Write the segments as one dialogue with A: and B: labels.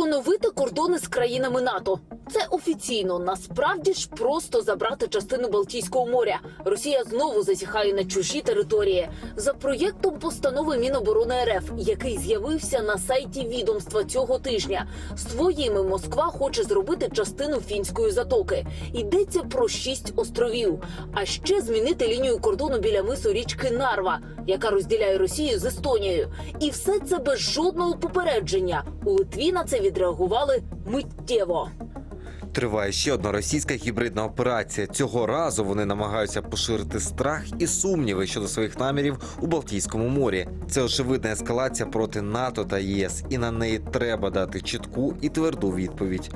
A: Оновити кордони з країнами НАТО. Це офіційно. Насправді ж просто забрати частину Балтійського моря. Росія знову засіхає на чужі території. За проєктом постанови Міноборони РФ, який з'явився на сайті відомства цього тижня. Своїми Москва хоче зробити частину фінської затоки. Йдеться про шість островів. А ще змінити лінію кордону біля мису річки Нарва, яка розділяє Росію з Естонією. І все це без жодного попередження. У Литві на це відреагували миттєво.
B: Триває ще одна російська гібридна операція. Цього разу вони намагаються поширити страх і сумніви щодо своїх намірів у Балтійському морі. Це очевидна ескалація проти НАТО та ЄС, і на неї треба дати чітку і тверду відповідь.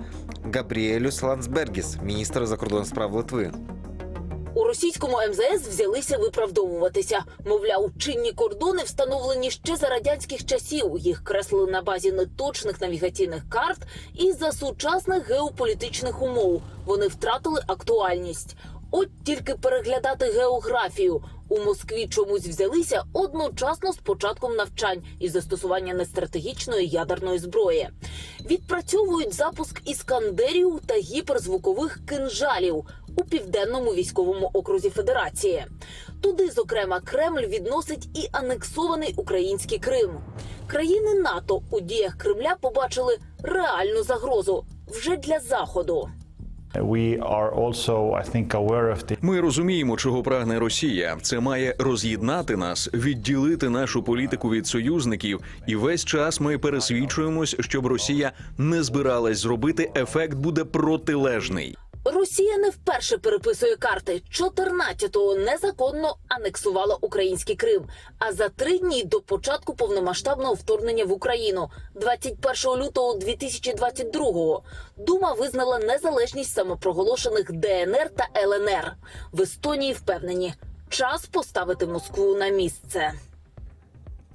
B: Габріелюс Лансбергіс, міністр закордонних справ Литви.
A: Російському МЗС взялися виправдовуватися. Мовляв, чинні кордони встановлені ще за радянських часів. Їх креслили на базі неточних навігаційних карт і за сучасних геополітичних умов. Вони втратили актуальність. От тільки переглядати географію у Москві чомусь взялися одночасно з початком навчань і застосування нестратегічної ядерної зброї. Відпрацьовують запуск іскандерів та гіперзвукових кинжалів у південному військовому окрузі Федерації. Туди, зокрема, Кремль відносить і анексований український Крим. Країни НАТО у діях Кремля побачили реальну загрозу вже для заходу.
C: Ми розуміємо, чого прагне Росія. Це має роз'єднати нас, відділити нашу політику від союзників, і весь час ми пересвідчуємось, щоб Росія не збиралась зробити. Ефект буде протилежний.
A: Росія не вперше переписує карти. 14-го незаконно анексувала український Крим. А за три дні до початку повномасштабного вторгнення в Україну, 21 лютого 2022-го, Дума визнала незалежність самопроголошених ДНР та ЛНР. В Естонії впевнені, час поставити Москву на місце.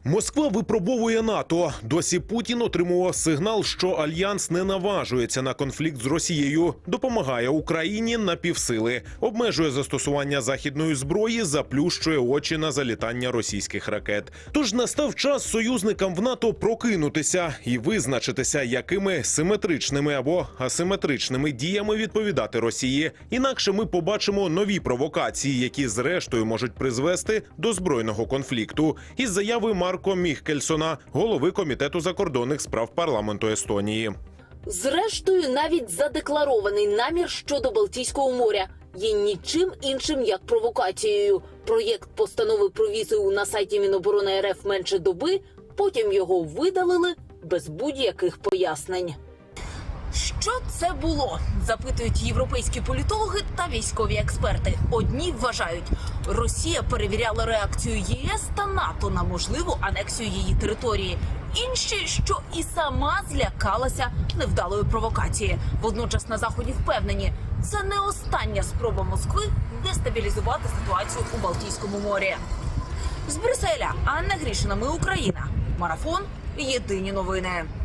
D: Москва випробовує НАТО. Досі Путін отримував сигнал, що альянс не наважується на конфлікт з Росією, допомагає Україні на півсили, обмежує застосування західної зброї, заплющує очі на залітання російських ракет. Тож настав час союзникам в НАТО прокинутися і визначитися, якими симетричними або асиметричними діями відповідати Росії. Інакше ми побачимо нові провокації, які зрештою можуть призвести до збройного конфлікту. Із заяви Марко Міхкельсона, голови комітету закордонних справ парламенту Естонії.
A: Зрештою, навіть задекларований намір щодо Балтійського моря є нічим іншим як провокацією. Проєкт постанови про візу на сайті Міноборони РФ менше доби. Потім його видалили без будь-яких пояснень. Що це було? запитують європейські політологи та військові експерти. Одні вважають, Росія перевіряла реакцію ЄС та НАТО на можливу анексію її території. Інші, що і сама злякалася невдалої провокації. Водночас на заході впевнені, це не остання спроба Москви дестабілізувати ситуацію у Балтійському морі. З Брюсселя Анна Грішина. Ми Україна. Марафон. Єдині новини.